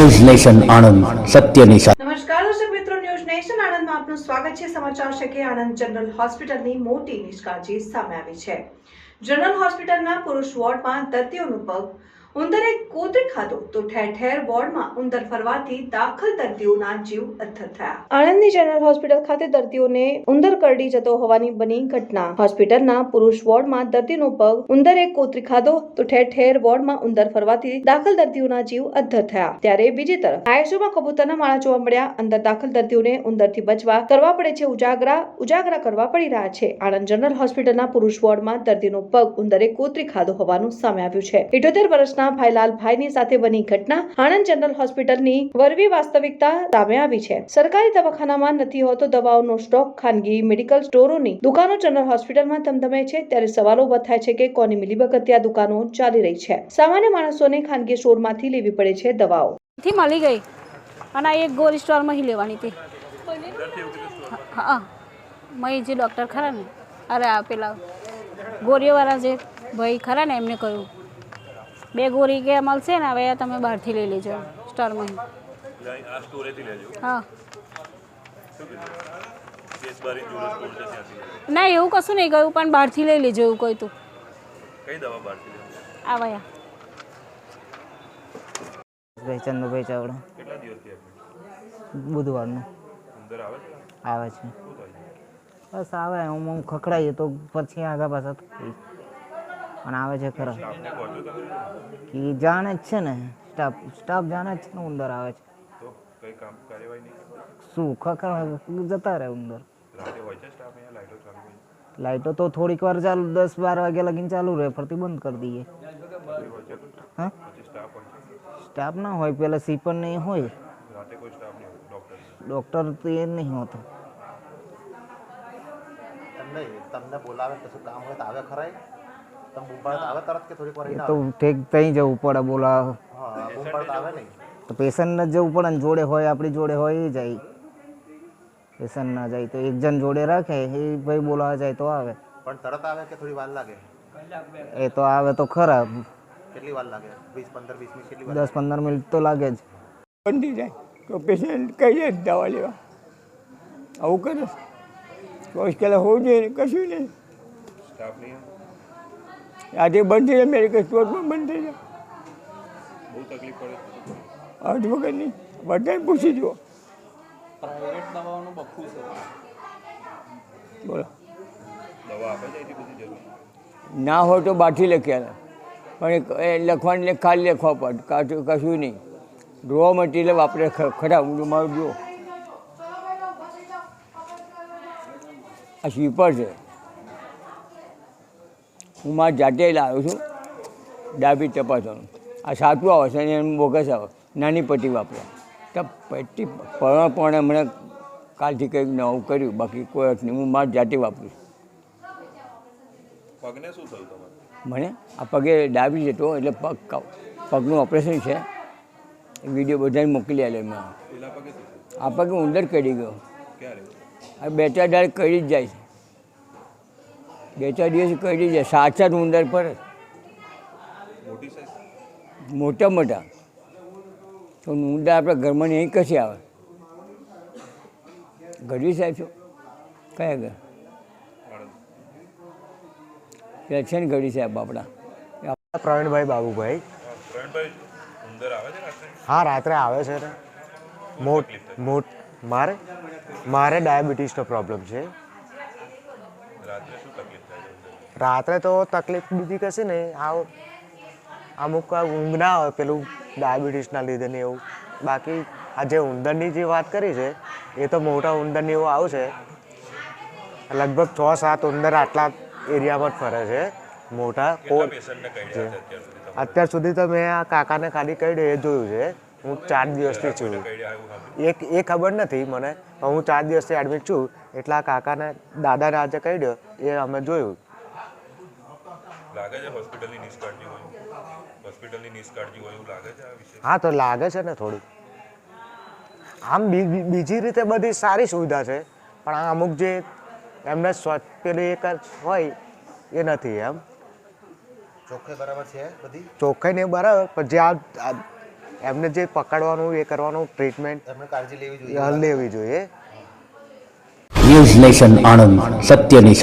News nation Anand સત્યની સાથે નમસ્કાર દર્શક મિત્રો, ન્યૂઝ નેશન આણંદમાં આપનું સ્વાગત છે. સમાચાર છે કે આણંદ જનરલ હોસ્પિટલની મોટી નિષ્કાળજી સામે આવી છે. જનરલ હોસ્પિટલના પુરુષ વોર્ડમાં દર્દીઓનું પગ ઉંદરે કોતરી ખાધો તો ઠેર ઠેર વોર્ડમાં ઉંદર ફરવાથી દાખલ દર્દીઓના જીવ અદ્ધર થયા. આણંદની જનરલ હોસ્પિટલ ખાતે દર્દીઓને ઉંદર કરડી જતો હોવાની બની ઘટના. હોસ્પિટલના પુરુષ વોર્ડમાં દર્દીનો પગ ઉંદરે કોતરી ખાધો તો ઠેર ઠેર વોર્ડમાં ઉંદર ફરવાથી દાખલ દર્દીઓના જીવ અધ્ધર થયા. ત્યારે બીજી તરફ આઈસીયુમાં કબૂતરના માળા જોવા મળ્યા. અંદર દાખલ દર્દીઓને ઉંદરથી બચવા કરવા પડે છે ઉજાગરા. ઉજાગરા કરવા પડી રહ્યા છે. આણંદ જનરલ હોસ્પિટલના પુરુષ વોર્ડમાં દર્દીનો પગ ઉંદરે કોતરી ખાધો હોવાનું સામે આવ્યું છે. ઇઠોતેર વર્ષના ભાઈલાલ ભાઈની સાથે બની ઘટના આણંદ જનરલ હોસ્પિટલની વરવી વાસ્તવિકતા સામે આવી છે. સરકારી દવાખાનામાં નથી હોતો દવાઓનો સ્ટોક, ખાનગી મેડિકલ સ્ટોરોની દુકાનો જનરલ હોસ્પિટલમાં ધમધમે છે. ત્યારે સવાલો ઊભા થાય છે કે કોની મિલીભગત આ દુકાનો ચાલી રહી છે. સામાન્ય માણસોને ખાનગી સ્ટોરમાંથી લેવી પડે છે દવાઓ. થી મળી ગઈ. અને એક ગોરી સ્ટોરમાં લેવાની હતી. હા, મય જે ડૉક્ટર ખરા ને, અરે આ પેલા ગોરીઓવાળા જે ભાઈ ખરા ને એમને કહ્યું. બે ગોરી કે મળશે ને હવે તમે બહારથી લઈ લેજો સ્ટોરમાં. આ સ્ટોરેથી લેજો. હા. ના એવું કશું નહીં કહ્યું પણ બહારથી લઈ લેજો એવું કહ્યું તું. કઈ દવા બહારથી આવ્યા ભાઈ ચંદુભાઈ ચાવડા. કેટલા દિવસથી બુધવારનું. અંદર આવે છે? આવે છે. બસ આવે હું હું ખખડાઈએ તો પછી આગા પાછા થઈ. પણ આવે છે ખરા. કે જાણે જ છે ને સ્ટાફ સ્ટાફ જાણે જ છે ને ઉંદર આવે છે. તો કઈ કામ કાર્યવાહી નહીં કરતા? શું ખખર જતા રહે ઉંદર? લાઈટો ચાલુ હોય. લાઈટો તો થોડીક વાર ચાલુ દસ બાર વાગ્યા લગીને ચાલુ રહે ફરતી બંધ કરી દઈએ. સ્ટાફ ના હોય પેલા સીપર ને હોય. રાતે નહીં હોય ડૉક્ટર ડૉક્ટર તો એ નહીં હોતો. તમને તમને બોલાવે કશું કામ હોય તો આવે ખરાય તમે બૂમ આવે તરત કે થોડીક વાર એ તો? ઠેક ત્યાં જવું પડે બોલા. હા બૂમ આવે નહીં. તો પેશન્ટ જ જવું પડે ને જોડે હોય આપણી જોડે હોય એ જાય. પેશન્ટ ના જાય તો એક જણ જોડે રાખે એ ભાઈ બોલાવા જાય તો આવે. પણ તરત આવે કે થોડી વાર લાગે? એ તો આવે તો ખરા. કેટલી વાર લાગે? 20 15 20 મિનિટ કેટલી વાર દસ પંદર મિનિટ તો લાગે જ. બંધી જાય. તો પેશન્ટ કઈ જાય દવા લેવા. આવું કરે. મુશ્કેલ હોવું જોઈએ કશું નહીં. સ્ટાફ નહીં? આજે બંધ થઈ જાય મેડિકલ સ્ટોર પણ બંધ થઈ જાય. બહુ તકલીફ પડે આજ વગર નહીં. બધાને પૂછી જુઓ. બોલો. દવા આપે છે બધી જરૂર. ના હોય તો બાઠી લખ્યા પણ એ- લખવાની ખાલી લખવા પડે. કાચું કશું નહીં. રો મટીરિયલ વાપરે ખરા હું મારું જુઓ. આ સ્વીપર છે. હું મારા જાતે લાવ્યો છું ડાબી તપાસવાનું આ સાચું આવે છે અને એમ બોગસ આવે. નાની પટ્ટી વાપરે તો પટ્ટી પરણપણે મને કાલથી કંઈક નવું કર્યું બાકી કોઈ અર્થ નહીં. હું મારા જાતે વાપરું પગને શું થયું મને? આ પગે ડાબી જતો એટલે પગ પગનું ઓપરેશન છે. વીડિયો બધાને મોકલી આલે મેં આ પગે ઉંદર કરી ગયો. આ બે ચાર દાડ કરી જ જાય છે. બે ચાર દિવસ કરી જ સાત સાત ઉંદર પર. મોટા મોટા તો ઉંદર આપણા ઘરમાં નહીં કશી આવે? ગઢવી સાહેબ છો? કયા ઘર? ત્યાં છે ને ગઢવી સાહેબ આપણા પ્રવીણભાઈ બાબુભાઈ. હા, પ્રવીણભાઈ ઉંદર આવે છે રાત્રે? આવે છે ને. મોટ મોટ મારે? મારે ડાયાબિટીસનો પ્રોબ્લેમ છે. રાત્રે શું તકલીફ થાય છે ઉંદર રાત્રે તો તકલીફ બીજી કશે નહીં. આવ અમુક ઊંઘ ના આવે પેલું ડાયાબિટીસના લીધે ને એવું. બાકી આ જે ઉંદરની જે વાત કરી છે એ તો મોટા ઉંદરની એવું આવશે લગભગ છ સાત ઉંદર આટલા એરિયામાં જ ફરે છે મોટા. અત્યાર સુધી તો મેં આ કાકાને ખાલી કહી એ જોયું છે. હું ચાર દિવસથી છું. એક એ ખબર નથી મને હું ચાર દિવસથી એડમિટ છું. એટલા કાકાને દાદાને આજે કહી દો એ અમે જોયું. લાગે છે હોસ્પિટલની નિષ્કાળજી હોય? હોસ્પિટલની નિષ્કાળજી હોય એવું લાગે છે આ વિશે? હા તો લાગે છે ને થોડું આમ બીજી રીતે બધી સારી સુવિધા છે પણ આ અમુક જે એમને સ્વચ્છ પેલી એક હોય એ નથી એમ. ચોખ્ખાઈ બરાબર છે બધી? ચોખ્ખાઈ ને બરાબર પણ જે આ એમને જે પકડવાનું એ કરવાનું ટ્રીટમેન્ટ એમને કાળજી લેવી જોઈએ. લેવી જોઈએ. ન્યૂઝ નેશન આણંદ સત્યની